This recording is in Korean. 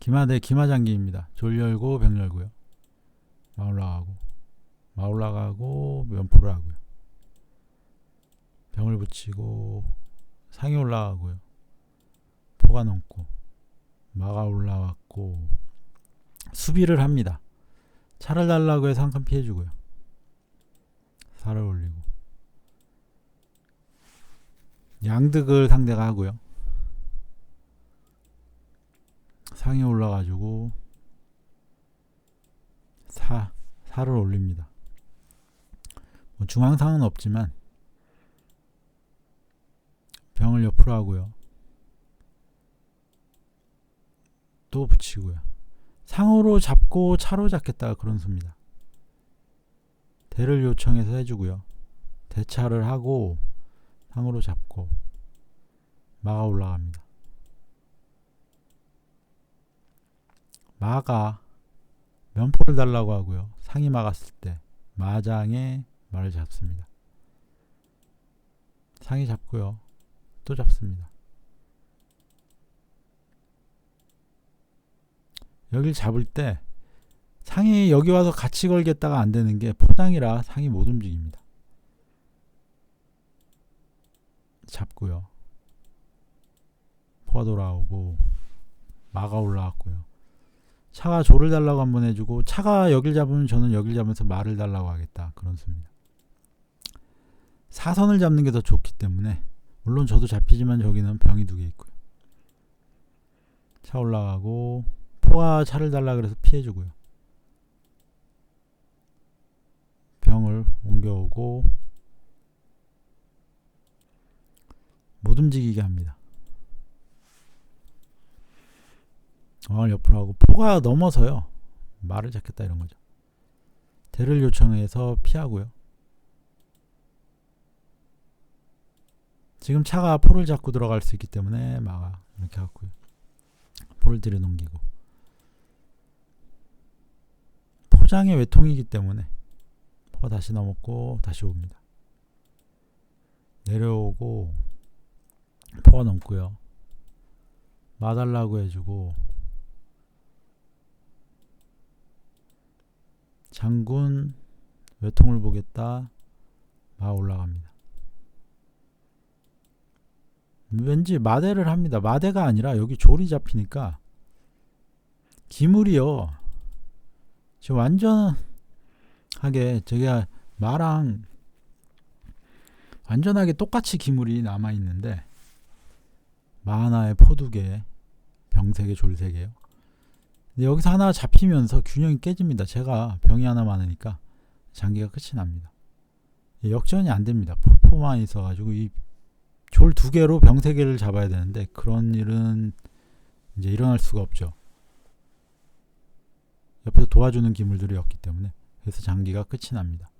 기마대 기마장기입니다. 졸 열고 병 열고요. 마 올라가고 마 올라가고 면포를 하고요. 병을 붙이고 상이 올라가고요. 포가 넘고 마가 올라왔고 수비를 합니다. 차를 달라고 해서 한 칸 피해주고요. 살을 올리고 양득을 상대가 하고요. 상이 올라가지고 사 살을 올립니다. 뭐 중앙상은 없지만 병을 옆으로 하고요. 또 붙이고요. 상으로 잡고 차로 잡겠다가 그런 수입니다. 대를 요청해서 해주고요. 대차를 하고 상으로 잡고 마가 올라갑니다. 마가 면포를 달라고 하고요. 상이 막았을 때 마장에 말을 잡습니다. 상이 잡고요. 또 잡습니다. 여길 잡을 때 상이 여기 와서 같이 걸겠다가 안 되는 게 포장이라 상이 못 움직입니다. 잡고요. 포가 돌아오고 마가 올라왔고요. 차가 조를 달라고 한번 해주고 차가 여길 잡으면 저는 여길 잡으면서 말을 달라고 하겠다 그런 수입니다. 사선을 잡는 게 더 좋기 때문에 물론 저도 잡히지만 저기는 병이 두 개 있고요. 차 올라가고 포가 차를 달라 그래서 피해주고요. 병을 옮겨오고 못 움직이게 합니다. 어을 옆으로 하고 포가 넘어서요. 말을 잡겠다 이런 거죠. 대를 요청해서 피하고요. 지금 차가 포를 잡고 들어갈 수 있기 때문에 막아 이렇게 하고요. 포를 들여넘기고 포장의 외통이기 때문에 포가 다시 넘었고 다시 옵니다. 내려오고 포가 넘고요. 마달라고 해주고 장군 외통을 보겠다 마 올라갑니다. 왠지 마대를 합니다. 마대가 아니라 여기 졸이 잡히니까 기물이요. 지금 완전하게 제가 마랑 완전하게 똑같이 기물이 남아 있는데 마 하나에 포두 개, 병세 개, 졸세 개요. 근데 여기서 하나 잡히면서 균형이 깨집니다. 제가 병이 하나 많으니까 장기가 끝이 납니다. 역전이 안 됩니다. 포포만 있어가지고 이 졸 두 개로 병 세 개를 잡아야 되는데 그런 일은 이제 일어날 수가 없죠. 옆에서 도와주는 기물들이 없기 때문에 그래서 장기가 끝이 납니다.